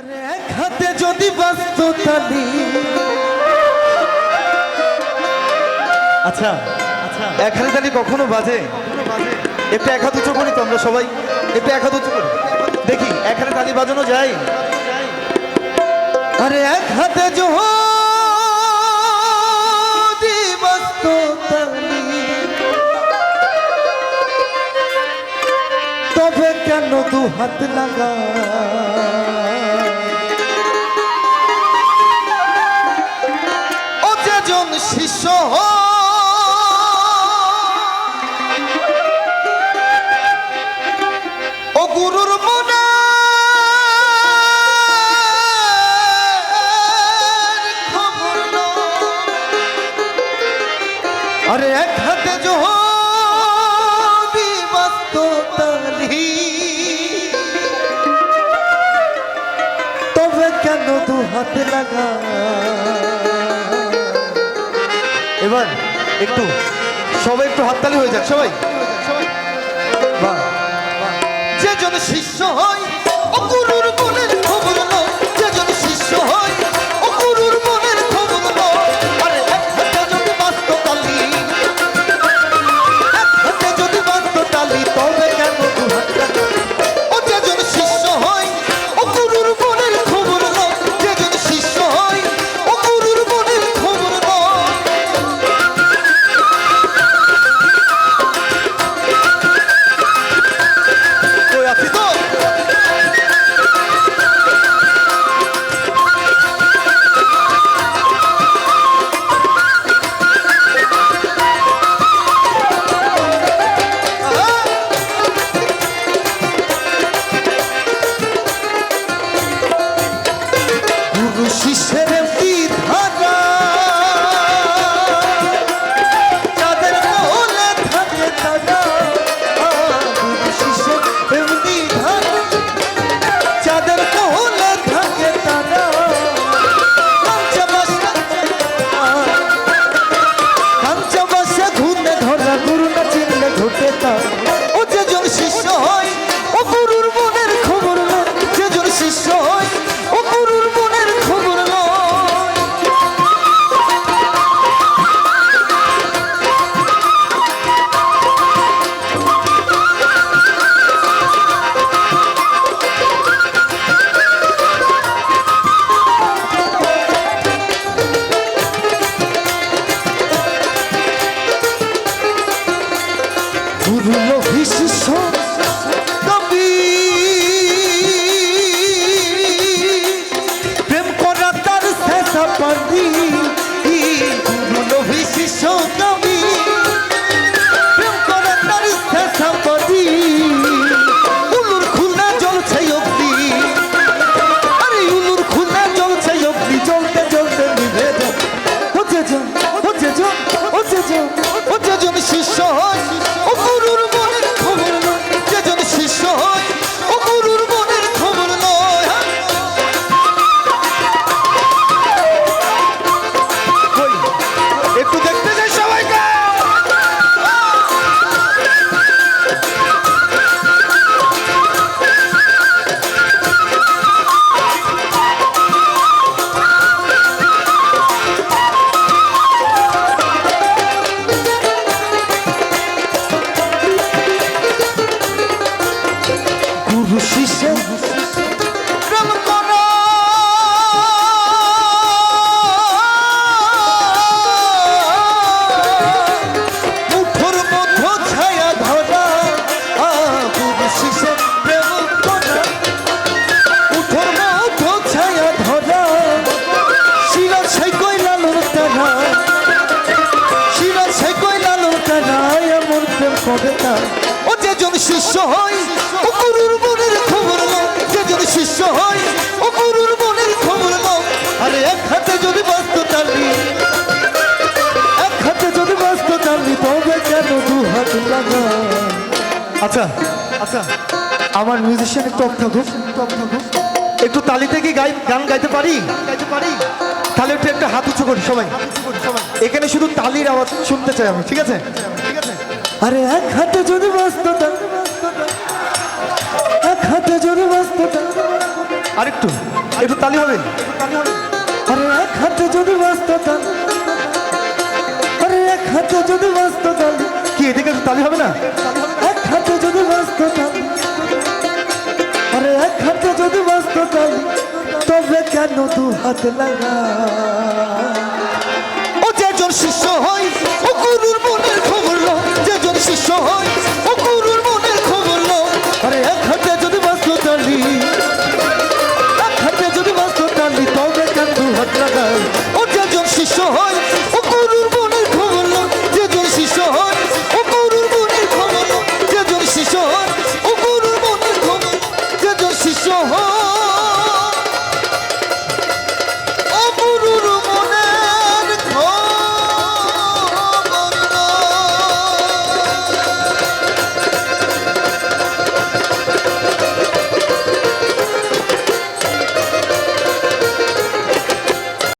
হাতে যদি বাস্ত আচ্ছা আচ্ছা। এক হাতে তালি কখনো বাজে? একটু এক হাত উঁচু করি তো আমরা সবাই। একটু এক হাত উঁচু করি। দেখি এক হাতে তালি বাজানো যায়? আরে এক হাতে তালি তবে কেন দু হাত লাগা ও যেজন শিষ্য ও গুরুর মনে আরে এক হাতে তবে কেন দু হাতে লাগা এবার একটু সবাই একটু হাততালি হয়ে যাক সবাই। যে জন শিষ্য হয় ও গুরুর पदी করে না। ও যেজন শিষ্য হয় ও গুরুর মনের খবর নাও যেজন শিষ্য হয় ও গুরুর মনের খবর নাও আরে এক হাতে যদি বাস্ত তালি, এক হাতে যদি বাস্ত তালি, তবে কেন দু হাত লাগা? আচ্ছা আচ্ছা আমার মিউজিশিয়ান একটু অফ থাকুক একটু থাকুক। একটু তালিতে কি গাই গান গাইতে পারি? গাইতে পারি। তাহলে একটু একটা হাত উঁচু করি সবাই। এখানে শুধু তালির আওয়াজ শুনতে চাই আমি, ঠিক আছে? আরে এক হাতে যদি বাস্ততা এক হাতে যদি বাস্ততা আরেকটু একটু তালি হবে। আরে এক হাতে যদি তাল আরে এক হাতে যদি তাল কি এদিকে একটু তালি হবে না? এক হাতে যদি তাল আরে এক হাতে যদি তাল তবে কেন দু হাত লাগা